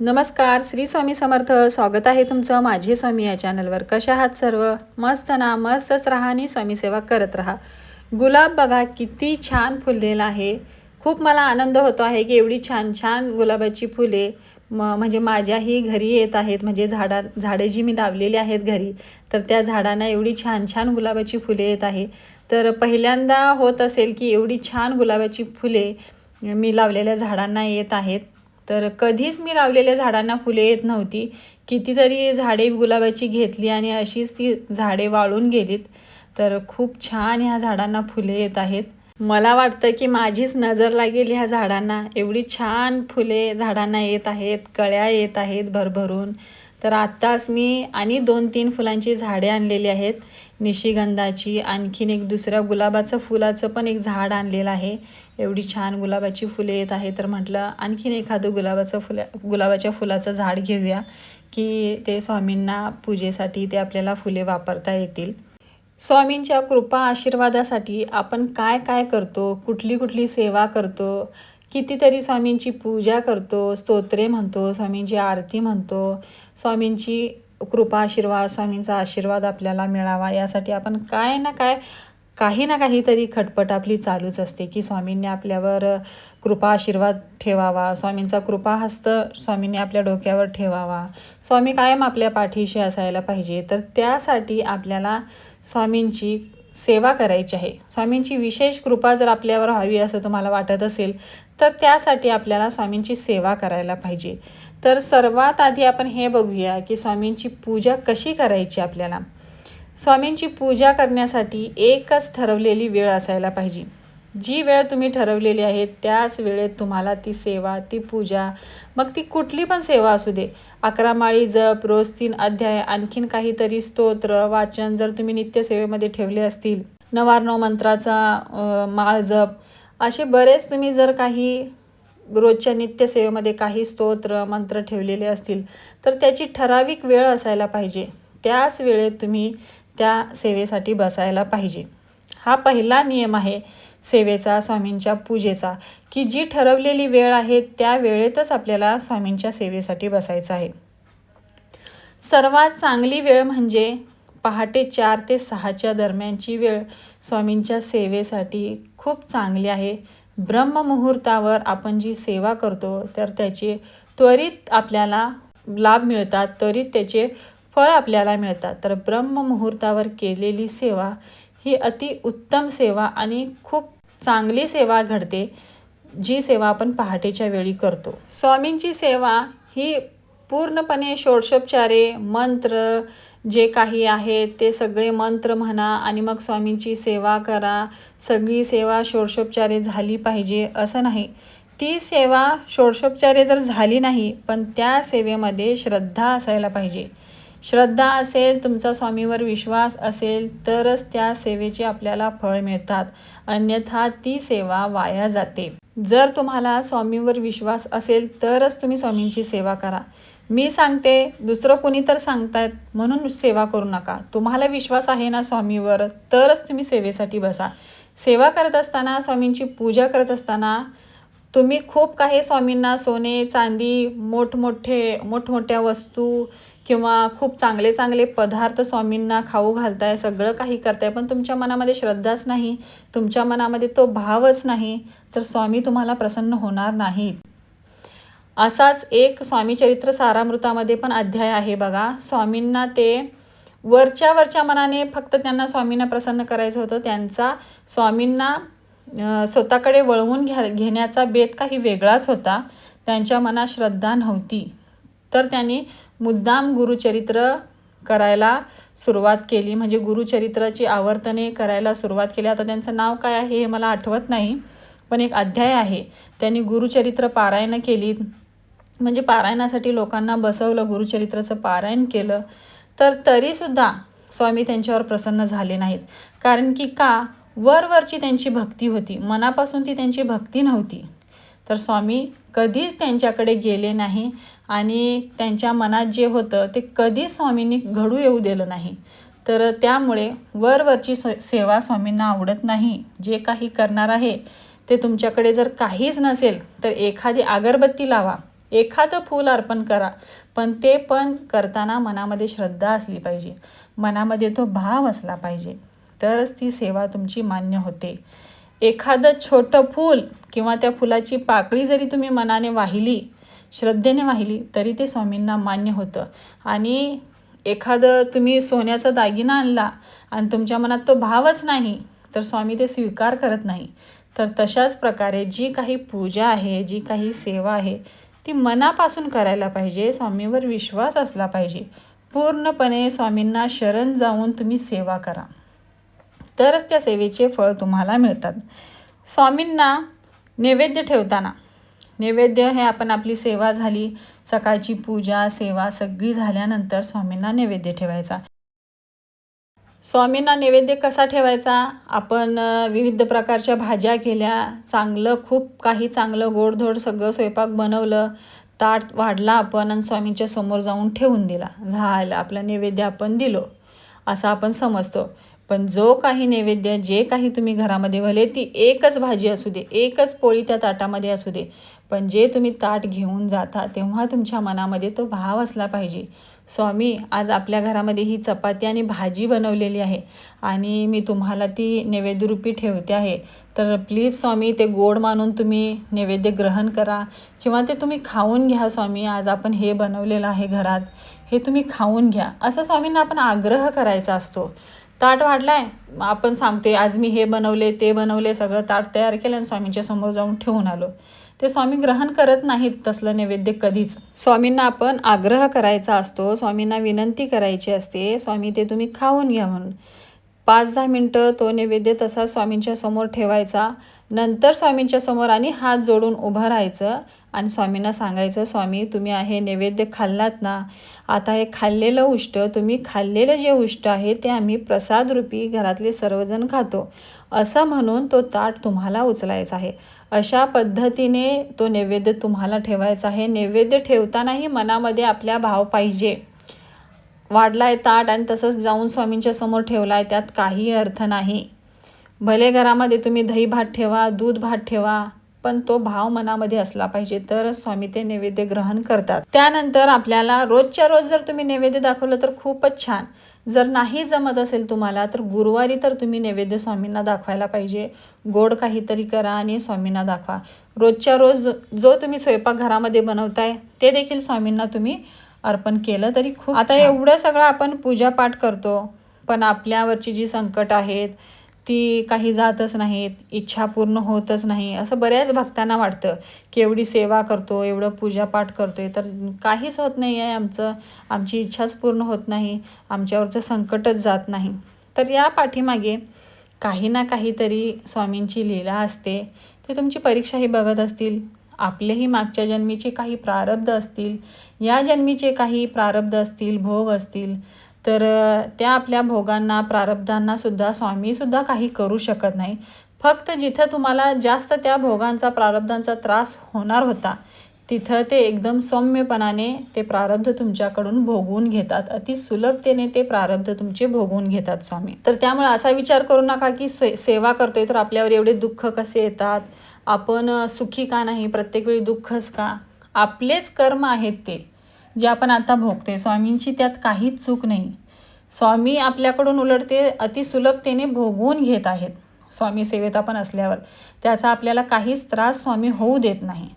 नमस्कार श्री स्वामी समर्थ. स्वागत आहे तुमचं माझे स्वामी या चॅनलवर. कशा आहात सर्व? मस्त ना? मस्तच राहा आणि स्वामीसेवा करत राहा. गुलाब बघा किती छान फुललेला आहे. खूप मला आनंद होतो आहे की एवढी छान छान गुलाबाची फुले म म्हणजे माझ्याही घरी येत आहेत. म्हणजे झाडा झाडे जी मी लावलेली आहेत घरी तर त्या झाडांना एवढी छान छान गुलाबाची फुले येत आहे. तर पहिल्यांदा होत असेल की एवढी छान गुलाबाची फुले मी लावलेल्या झाडांना येत आहेत. तर कधीच मी लावलेल्या झाडांना फुले येत नव्हती. कितीतरी झाडे गुलाबाची घेतली आणि अशीच ती झाडे वाळून गेलीत. तर खूप छान ह्या झाडांना फुले येत आहेत. मला वाटतं की माझीच नजर लागेल ह्या झाडांना. एवढी छान फुले झाडांना येत आहेत कळ्या येत आहेत भरभरून. तर आत्ताच मी आणि दोन तीन फुलांची झाडे आणलेली आहेत. निशिगंधाची आणखीन एक दुसऱ्या गुलाबाचं फुलाचं पण एक झाड आणलेलं आहे. एवढी छान गुलाबाची फुले येत आहे तर म्हटलं आणखीन एखादं गुलाबाचं फुल्या गुलाबाच्या फुलाचं झाड घेऊया की ते स्वामींना पूजेसाठी ते आपल्याला फुले वापरता येतील. स्वामींच्या कृपा आशीर्वादासाठी आपण काय काय करतो कुठली कुठली सेवा करतो कितीतरी स्वामींची पूजा करतो स्तोत्रे म्हणतो स्वामींची आरती म्हणतो स्वामींची कृपा आशीर्वाद स्वामींचा आशीर्वाद आपल्याला मिळावा. यासाठी आपण काय ना काय काही ना काहीतरी खटपट आपली चालूच असते की स्वामींनी आपल्यावर कृपा आशीर्वाद ठेवावा. स्वामींचा कृपा हस्त स्वामींनी आपल्या डोक्यावर ठेवावा. स्वामी कायम आपल्या पाठीशी असायला पाहिजे. तर त्यासाठी आपल्याला स्वामींची सेवा करायची आहे. स्वामींची विशेष कृपा जर आपल्यावर हवी असं तुम्हाला वाटत असेल तर त्यासाठी आपल्याला स्वामींची सेवा करायला पाहिजे. तर सर्वात आधी आपण हे बघूया की स्वामींची पूजा कशी करायची आपल्याला. स्वामींची पूजा करण्यासाठी एकच ठरवलेली वेळ असायला पाहिजे. जी वेळ तुम्ही ठरवलेली आहे त्याच वेळेत तुम्हाला ती सेवा ती पूजा मग ती कुठली पण सेवा असू दे. अकरा माळी जप रोज तीन अध्याय आणखीन काहीतरी स्तोत्र वाचन जर तुम्ही नित्यसेवेमध्ये ठेवले असतील. नवार्णव मंत्राचा माळ जप असे बरेच तुम्ही जर काही रोजच्या नित्यसेवेमध्ये काही स्तोत्र मंत्र ठेवलेले असतील तर त्याची ठराविक वेळ असायला पाहिजे. त्याच वेळेत तुम्ही त्या सेवेसाठी बसायला पाहिजे. हा पहिला नियम आहे सेवेचा स्वामींच्या पूजेचा. की जी ठरवलेली वेळ आहे त्या वेळेतच आपल्याला स्वामींच्या सेवेसाठी बसायचं आहे. सर्वात चांगली वेळ म्हणजे पहाटे चार ते सहाच्या दरम्यानची वेळ स्वामींच्या सेवेसाठी खूप चांगली आहे. ब्रह्ममुहूर्तावर आपण जी सेवा करतो तर त्याचे त्वरित आपल्याला लाभ मिळतात त्वरित त्याचे फळ आपल्याला मिळतात. तर ब्रह्ममुहूर्तावर केलेली सेवा ही अति उत्तम सेवा आणि खूप चांगली सेवा घडते जी सेवा आपण पहाटेच्या वेळी करतो. स्वामींची सेवा ही पूर्णपणे षोडशोपचारे मंत्र जे काही आहे ते सगळे मंत्र म्हणा आणि मग स्वामींची सेवा करा. सगळी सेवा षोडशोपचारे झाली पाहिजे असं नाही. ती सेवा षोडशोपचारे जर झाली नाही पण त्या सेवेमध्ये श्रद्धा असायला पाहिजे. श्रद्धा असेल तुमचा स्वामीवर विश्वास असेल तरच त्या सेवेचे आपल्याला फळ मिळतात. अन्यथा ती सेवा वाया जाते. जर तुम्हाला स्वामीवर विश्वास असेल तरच तुम्ही स्वामींची सेवा करा. मी सांगते दुसरं कोणी तर सांगतायत म्हणून सेवा करू नका. तुम्हाला विश्वास आहे ना स्वामीवर? तरच तुम्ही सेवेसाठी बसा. सेवा करत असताना स्वामींची पूजा करत असताना तुम्ही खूप काही स्वामींना सोने चांदी मोठमोठे मोठमोठ्या वस्तू किंवा खूप चांगले चांगले पदार्थ स्वामींना खाऊ घालताय सगळं काही करताय पण तुमच्या मनामध्ये श्रद्धाच नाही तुमच्या मनामध्ये तो भावच नाही तर स्वामी तुम्हाला प्रसन्न होणार नाहीत. असाच एक स्वामीचरित्र सारामृतामध्ये पण अध्याय आहे बघा. स्वामींना ते वरच्या वरच्या मनाने फक्त त्यांना स्वामींना प्रसन्न करायचं होतं. त्यांचा स्वामींना स्वतःकडे वळवून घ्या घेण्याचा बेत काही वेगळाच होता. त्यांच्या मनात श्रद्धा नव्हती. तर त्यांनी मुद्दाम गुरुचरित्र करायला सुरुवात केली. म्हणजे गुरुचरित्राची आवर्तने करायला सुरुवात केली. आता त्यांचं नाव काय आहे हे मला आठवत नाही पण एक अध्याय आहे. त्यांनी गुरुचरित्र पारायणं केली. म्हणजे पारायणासाठी लोकांना बसवलं गुरुचरित्राचं पारायण केलं तर तरीसुद्धा स्वामी त्यांच्यावर प्रसन्न झाले नाहीत. कारण की का? वरवरची त्यांची भक्ती होती. मनापासून ती त्यांची भक्ती नव्हती. तर स्वामी कधीच त्यांच्याकडे गेले नाही आणि त्यांच्या मनात जे होतं ते कधीच स्वामींनी घडू येऊ दिलं नाही. तर त्यामुळे वरवरची सेवा स्वामींना आवडत नाही. जे काही करणार आहे ते तुमच्याकडे जर काहीच नसेल तर एखादी अगरबत्ती लावा. एखादं फूल अर्पण करा पण ते पण करताना मनामध्ये श्रद्धा असली पाहिजे. मनामध्ये तो भाव असला पाहिजे. तरच ती सेवा तुमची मान्य होते. एखादं छोटं फूल किंवा त्या फुलाची पाकळी जरी तुम्ही मनाने वाहिली श्रद्धेने वाहिली तरी ते स्वामींना मान्य होतं. आणि एखादं तुम्ही सोन्याचा दागिना आणला आणि तुमच्या मनात तो भावच नाही तर स्वामी ते स्वीकार करत नाही. तर तशाच प्रकारे जी काही पूजा आहे जी काही सेवा आहे ती मनापासून करायला पाहिजे स्वामीवर विश्वास असला पाहिजे. पूर्णपणे स्वामींना शरण जाऊन तुम्ही सेवा करा. तरच त्या सेवेचे फळ तुम्हाला मिळतात. स्वामींना नैवेद्य ठेवताना नैवेद्य हे आपण आपली सेवा झाली सकाळची पूजा सेवा सगळी झाल्यानंतर स्वामींना नैवेद्य ठेवायचा. स्वामींना नैवेद्य कसा ठेवायचा? आपण विविध प्रकारच्या भाज्या केल्या चांगलं खूप काही चांगलं गोडधोड सगळं स्वयंपाक बनवलं ताट वाढला आपण आणि स्वामींच्या समोर जाऊन ठेवून दिला. झालं आपलं नैवेद्य आपण दिलो असं आपण समजतो. पण जो काही नैवेद्य जे काही तुम्ही घरामध्ये भले ती एकच भाजी असू दे एकच पोळी त्या ताटामध्ये असू दे पण जे तुम्ही ताट घेऊन जाता तेव्हा तुमच्या मनामध्ये तो भाव असला पाहिजे. स्वामी आज आपल्या घरामध्ये ही चपाती आणि भाजी बनवलेली आहे आणि मी तुम्हाला ती नैवेद्यरूपी ठेवते आहे. तर प्लीज स्वामी ते गोड मानून तुम्ही नैवेद्य ग्रहण करा किंवा ते तुम्ही खाऊन घ्या स्वामी आज आपण हे बनवलेलं आहे घरात हे तुम्ही खाऊन घ्या. असं स्वामींना आपण आग्रह करायचा असतो. ताट वाढलाय आपण सांगते आज मी हे बनवले ते बनवले सगळं ताट तयार केलं आणि स्वामींच्या समोर जाऊन ठेवून आलो. ते स्वामी ग्रहण करत नाहीत तसलं नैवेद्य कधीच. स्वामींना आपण आग्रह करायचा असतो स्वामींना विनंती करायची असते स्वामी ते तुम्ही खाऊन घ्या म्हणून. पाच दहा मिनटं तो नैवेद्य तसा स्वामींच्या समोर ठेवायचा नंतर स्वामींच्या समोर आणि हात जोडून उभं राहायचं आणि स्वामींना सांगायचं स्वामी तुम्ही आहे नैवेद्य खाल्लात ना? आता हे खाल्लेलं उष्ट तुम्ही खाल्लेलं जे उष्ट आहे ते आम्ही प्रसादरूपी घरातले सर्वजण खातो. असं म्हणून तो ताट तुम्हाला उचलायचा आहे. अशा पद्धतीने तो नैवेद्य तुम्हाला ठेवायचा आहे. नैवेद्य ठेवतानाही मनामध्ये आपल्या भाव पाहिजे. वाढला आहे ताट आणि तसंच जाऊन स्वामींच्या समोर ठेवला आहे त्यात काही अर्थ नाही. भले घरामध्ये तुम्ही दही भात ठेवा दूध भात ठेवा पण तो भाव मनामध्ये असला पाहिजे तरच स्वामी ते नैवेद्य ग्रहण करतात. त्यानंतर आपल्याला रोजच्या रोज जर तुम्ही नैवेद्य दाखवलं तर खूपच छान. जर नाही जमत असेल तुम्हाला तर गुरुवारी तर तुम्ही नैवेद्य स्वामींना दाखवायला पाहिजे. गोड काहीतरी करा आणि स्वामींना दाखवा. रोजच्या रोज जो तुम्ही स्वयंपाक घरामध्ये बनवताय ते देखील स्वामींना तुम्ही अर्पण केलं तरी खूप आता एवढं सगळं आपण पूजापाठ करतो पण आपल्यावरची जी संकट आहेत ती काही जातच नाहीत इच्छा पूर्ण होतच नाही असं बऱ्याच भक्तांना वाटतं की एवढी सेवा करतो एवढं पूजापाठ करतो आहे तर काहीच होत नाही आहे आमचं आमची इच्छाच पूर्ण होत नाही आमच्यावरचं संकटच जात नाही. तर या पाठीमागे काही ना काहीतरी स्वामींची लीला असते ते तुमची परीक्षाही बघत असतील आपलेही मागच्या जन्मीचे काही प्रारब्ध असतील या जन्मीचे काही प्रारब्ध असतील भोग असतील तर त्या आपल्या भोगांना प्रारब्धांनासुद्धा स्वामीसुद्धा काही करू शकत नाही. फक्त जिथं तुम्हाला जास्त त्या भोगांचा प्रारब्धांचा त्रास होणार होता तिथं ते एकदम सौम्यपणाने ते प्रारब्ध तुमच्याकडून भोगवून घेतात. अति सुलभतेने ते प्रारब्ध तुमचे भोगवून घेतात स्वामी. तर त्यामुळे असा विचार करू नका की से सेवा करतोय तर आपल्यावर एवढे दुःख कसे येतात? आपण सुखी का नाही? प्रत्येक वेळी दुःखच का? आपलेच कर्म आहेत ते. जे आपण आता भोगते स्वामींची त्यात काहीच चूक नाही. स्वामी आपल्याकडून उलट ते अतिसुलभतेने भोगवून घेत आहेत. स्वामी सेवेत आपण असल्यावर त्याचा आपल्याला काहीच त्रास स्वामी होऊ देत नाही.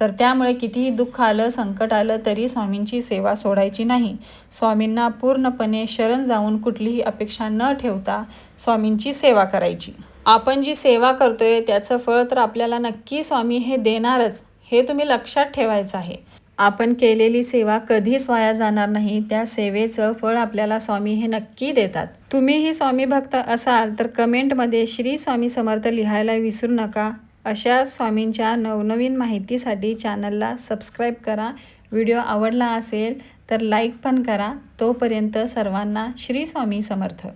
तर त्यामुळे कितीही दुःख आलं संकट आलं तरी स्वामींची सेवा सोडायची नाही. स्वामींना पूर्णपणे शरण जाऊन कुठलीही अपेक्षा न ठेवता स्वामींची सेवा करायची. आपण जी सेवा करतोय त्याचं फळ तर आपल्याला नक्की स्वामी हे देणारच हे तुम्ही लक्षात ठेवायचं आहे. आपण केलेली सेवा कधीच वाया जाणार नाही. त्या सेवेचं फळ आपल्याला स्वामी हे नक्की देतात. तुम्हीही स्वामी भक्त असाल तर कमेंटमध्ये श्री स्वामी समर्थ लिहायला विसरू नका. अशा स्वामींच्या नवनवीन माहितीसाठी चॅनलला सबस्क्राईब करा. व्हिडिओ आवडला असेल तर लाईक पण करा. तोपर्यंत सर्वांना श्री स्वामी समर्थ.